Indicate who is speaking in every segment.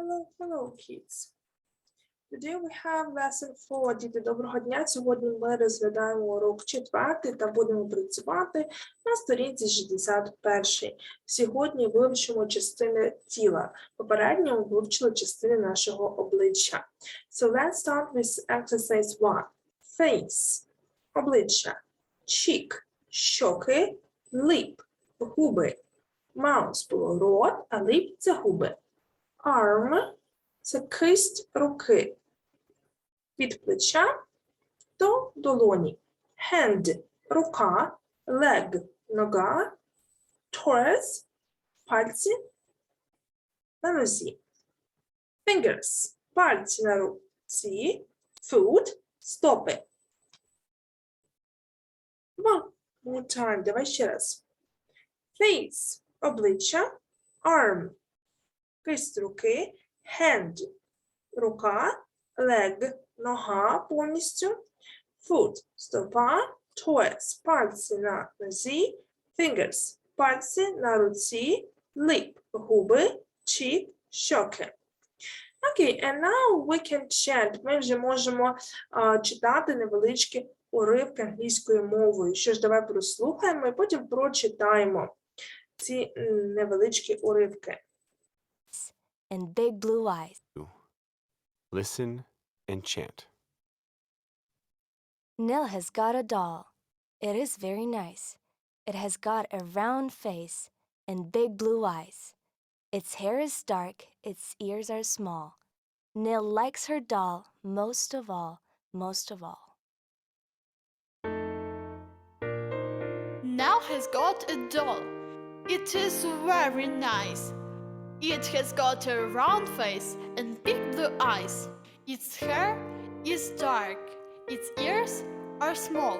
Speaker 1: Hello, hello, kids. Today we have lesson 4. Діти, доброго дня. Сьогодні ми розглядаємо урок четвертий та будемо працювати на сторінці 61. Сьогодні вивчимо частини тіла. Попередньо ми вивчили частини нашого обличчя. So let's start with exercise 1. Face – обличчя. Cheek – щоки. Lip – губи. Mouth – було рот, а lip – це губи. Arm – це кисть руки. Від плеча до долоні. Hand – рука, leg – нога, toes – пальці на нозі. Fingers – пальці на руці, foot – стопи. One more time, давай ще раз. Face – обличчя, arm – кисть руки, hand – рука, leg – нога повністю, foot – стопа, toes – пальці на нозі, fingers – пальці на руці, lip – губи, cheek – щоки. Окей, and now we can chant. Ми вже можемо а, читати невеличкі уривки англійською мовою. Що ж, давай прослухаємо і потім прочитаємо ці невеличкі уривки.
Speaker 2: And big blue eyes.
Speaker 3: Listen and chant.
Speaker 2: Nell has got a doll. It is very nice. It has got a round face and big blue eyes. Its hair is dark, its ears are small. Nell likes her doll most of all, most of all.
Speaker 4: Now has got a doll. It is very nice. It has got a round face and big blue eyes. Its hair is dark. Its ears are small.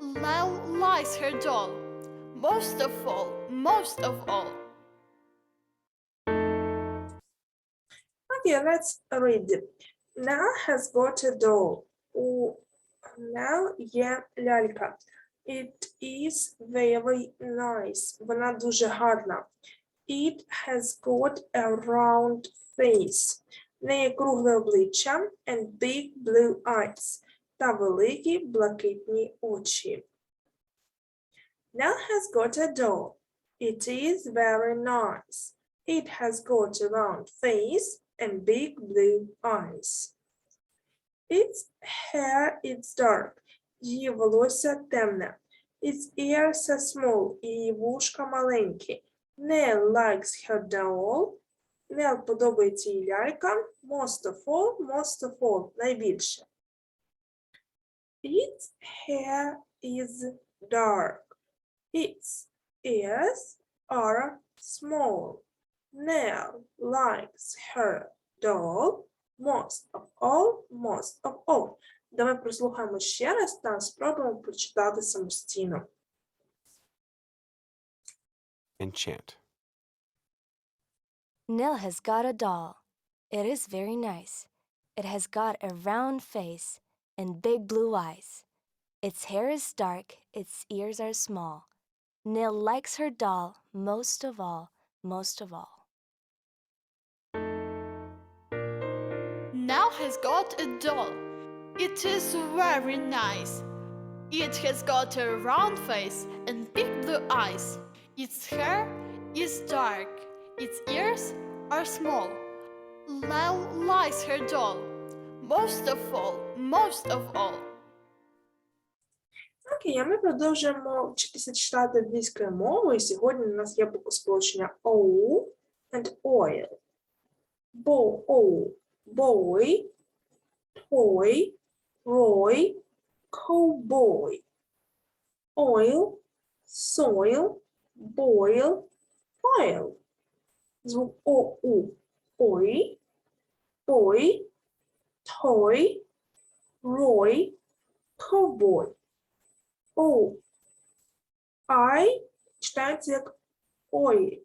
Speaker 4: Lyle likes her doll. Most of all, most of all.
Speaker 1: Okay, let's read. Nell has got a doll. У Nell є лялька. It is very nice. Вона дуже гарна. It has got a round face. В неї кругле обличчя and big blue eyes. Та великі блакитні очі. Nell has got a doll. It is very nice. It has got a round face and big blue eyes. Its hair is dark. Її волосся темне. Its ears are small. Її вушка маленькі. Nell likes her doll. Nell подобається їй лялька. Most of all, most of all, найбільше. Its hair is dark. Its ears are small. Nell likes her doll most of all, most of all. Давай прослухаємо ще раз та спробуємо прочитати самостійно.
Speaker 3: and chant.
Speaker 2: Nell has got a doll. It is very nice. It has got a round face and big blue eyes. Its hair is dark, its ears are small. Nell likes her doll most of all, most of all.
Speaker 4: Now has got a doll. It is very nice. It has got a round face and big blue eyes. Its hair is dark. Its ears are small. Lyle likes her doll. Most of all, most of all.
Speaker 1: Окей, а ми продовжуємо вчитися читати англійською мовою. Сьогодні у нас є буквосполучення O and oil. Bo, O, boy, toy, Roy, cowboy. Oil, soil, boil, oil. Звук О, У, ой, boy, toy, Roy, cowboy. О, I читається як oil,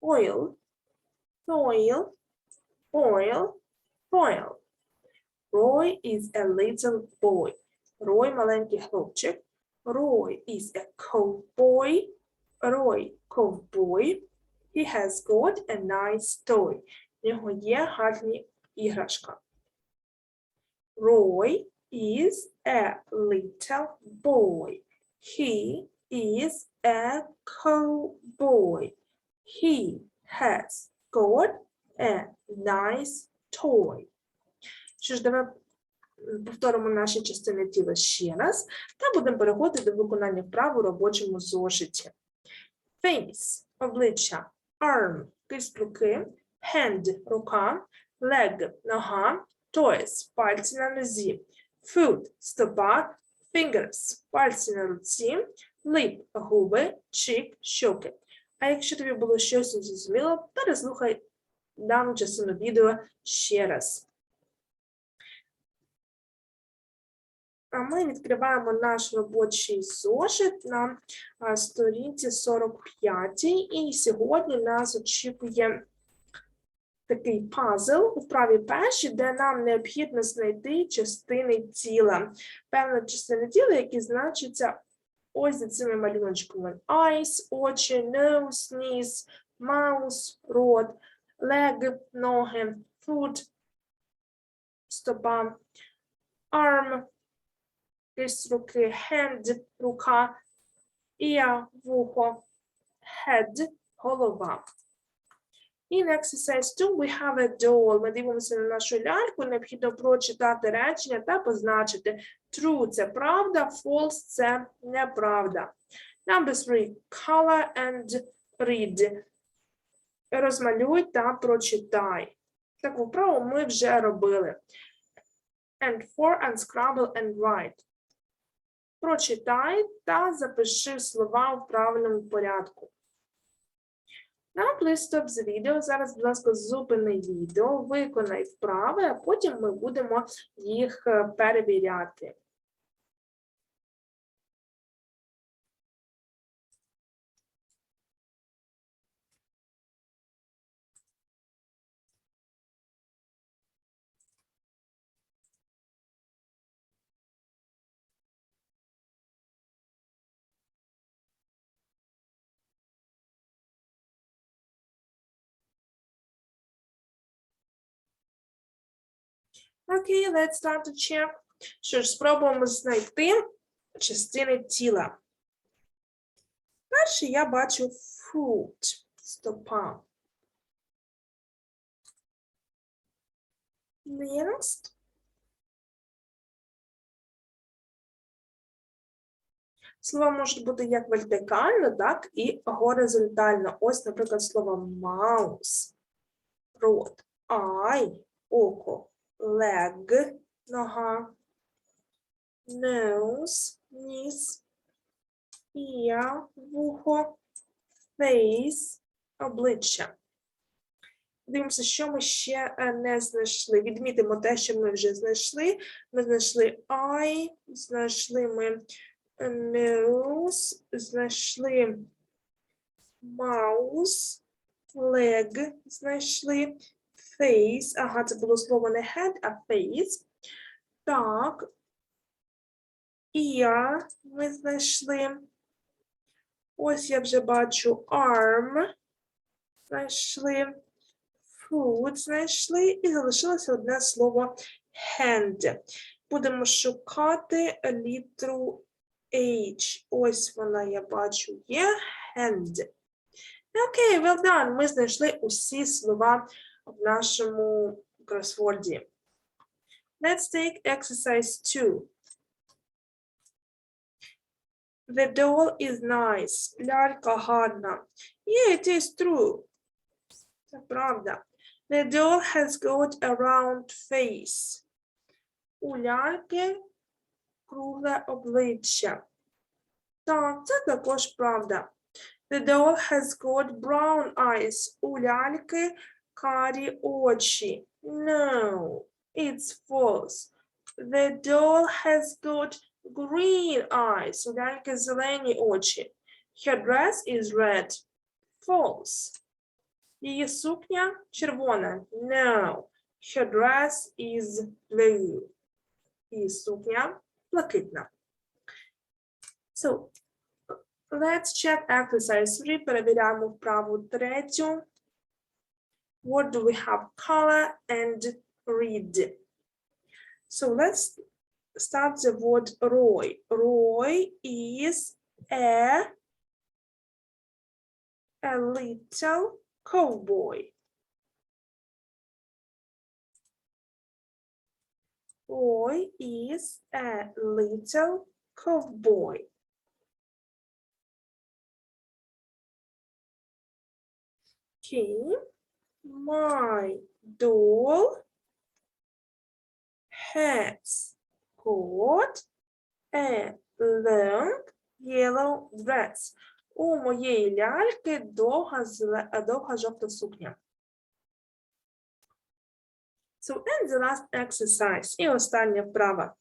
Speaker 1: oil, soil, oil, oil. Roy is a little boy. Roy маленький хлопчик. Roy is a cowboy. Roy cowboy. He has got a nice toy. В нього є гарні іграшка. Roy is a little boy. He is a cowboy. He has got a nice toy. Що ж, давай повторимо наші частини тіла ще раз та будемо переходити до виконання вправ у робочому зошиті. Face – обличчя, arm – кисть руки, hand – рука, leg – нога, toes – пальці на нозі, foot – стопа, fingers – пальці на руці, lip – губи, cheek – щоки. А якщо тобі було щось незрозуміло, переслухай дану частину відео ще раз. Ми відкриваємо наш робочий зошит на сторінці 45. І сьогодні нас очікує такий пазл у вправі першій, де нам необхідно знайти частини тіла. Певна частина тіла, які значаться ось за цими малюночками: eyes, очі, nose, ніс, mouse, рот, leg, ноги, foot, стопа, arm, кисть руки, hand, рука, ear, вухо, head, голова. In exercise 2 we have a doll. Ми дивимося на нашу ляльку, необхідно прочитати речення та позначити. True – це правда, false – це неправда. Number 3. Color and read. Розмалюй та прочитай. Таку вправу ми вже робили. And 4. Unscramble and write. Прочитай та запиши слова в правильному порядку. На please з відео. Зараз, будь ласка, зупини відео, виконай вправи, а потім ми будемо їх е, перевіряти. Окей, let's start to check. Що ж, спробуємо знайти частини тіла. Перше я бачу foot, стопа. Next. Слова можуть бути як вертикально, так і горизонтально. Ось, наприклад, слово mouse, рот, eye, око, leg, нога, nose, ніс, ear, вухо, face, обличчя. Дивимося, що ми ще е, не знайшли. Відмітимо те, що ми вже знайшли. Ми знайшли eye, знайшли ми е, nose, знайшли mouse, leg, знайшли face. Ага, це було слово не head, а face. Так. Ear ми знайшли. Ось я вже бачу arm. Знайшли. Foot знайшли. І залишилося одне слово hand. Будемо шукати літеру H. Ось вона, я бачу, є hand. Окей, well done. Ми знайшли усі слова в нашому кросворді. Let's take exercise 2. The doll is nice. Лялька гарна. Yeah, it is true. Це правда. The doll has got a round face. У ляльки кругле обличчя. Так, це також правда. The doll has got brown eyes. У ляльки карі очі. No, it's false. The doll has got green eyes. У ляльки зелені очі. Her dress is red. False. Її сукня червона. No. Her dress is blue. Її сукня блакитна. So, let's check exercise 3. Перевіряємо вправу третю. What do we have? Color and read. So let's start the word Roy. Roy is a a little cowboy. Roy is a little cowboy. Okay, my doll has got a long yellow dress. У моєї ляльки довга, довга жовта сукня. So, and the last exercise. І остання вправа.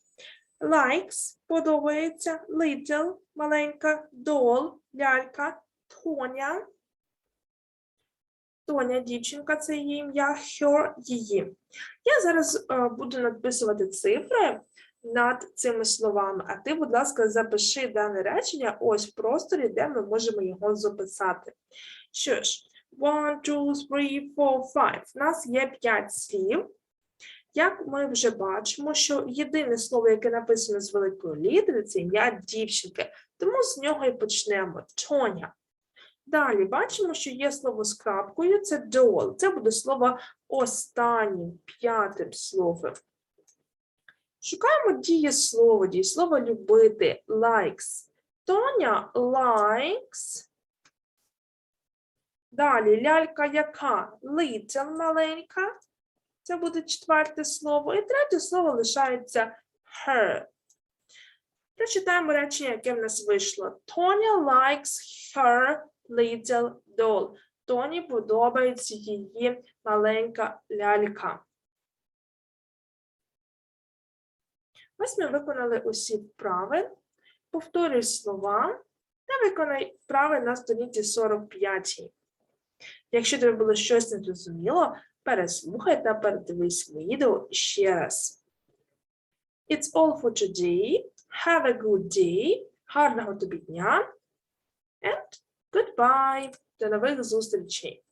Speaker 1: Likes подобається, little маленька, doll лялька, Тоня. Тоня, дівчинка, це її ім'я, her її. Я зараз е, буду надписувати цифри над цими словами, а ти, будь ласка, запиши дане речення ось в просторі, де ми можемо його записати. Що ж, one, two, three, four, five. У нас є п'ять слів. Як ми вже бачимо, що єдине слово, яке написано з великої літери, це ім'я дівчинки. Тому з нього і почнемо. Тоня. Далі бачимо, що є слово з крапкою, це doll. Це буде слово останнім, п'ятим словом. Шукаємо дієслово, дієслово любити, likes. Тоня likes. Далі лялька яка? Little маленька. Це буде четверте слово. І третє слово лишається her. Прочитаємо речення, яке в нас вийшло. Тоня likes her little doll. Тоні подобається її маленька лялька. Ось ми виконали усі вправи. Повторюй слова та виконай вправи на сторінці 45. Якщо тобі було щось незрозуміло, переслухай та передивись відео ще раз. It's all for today. Have a good day. Гарного тобі дня. And goodbye. До нових зустрічей.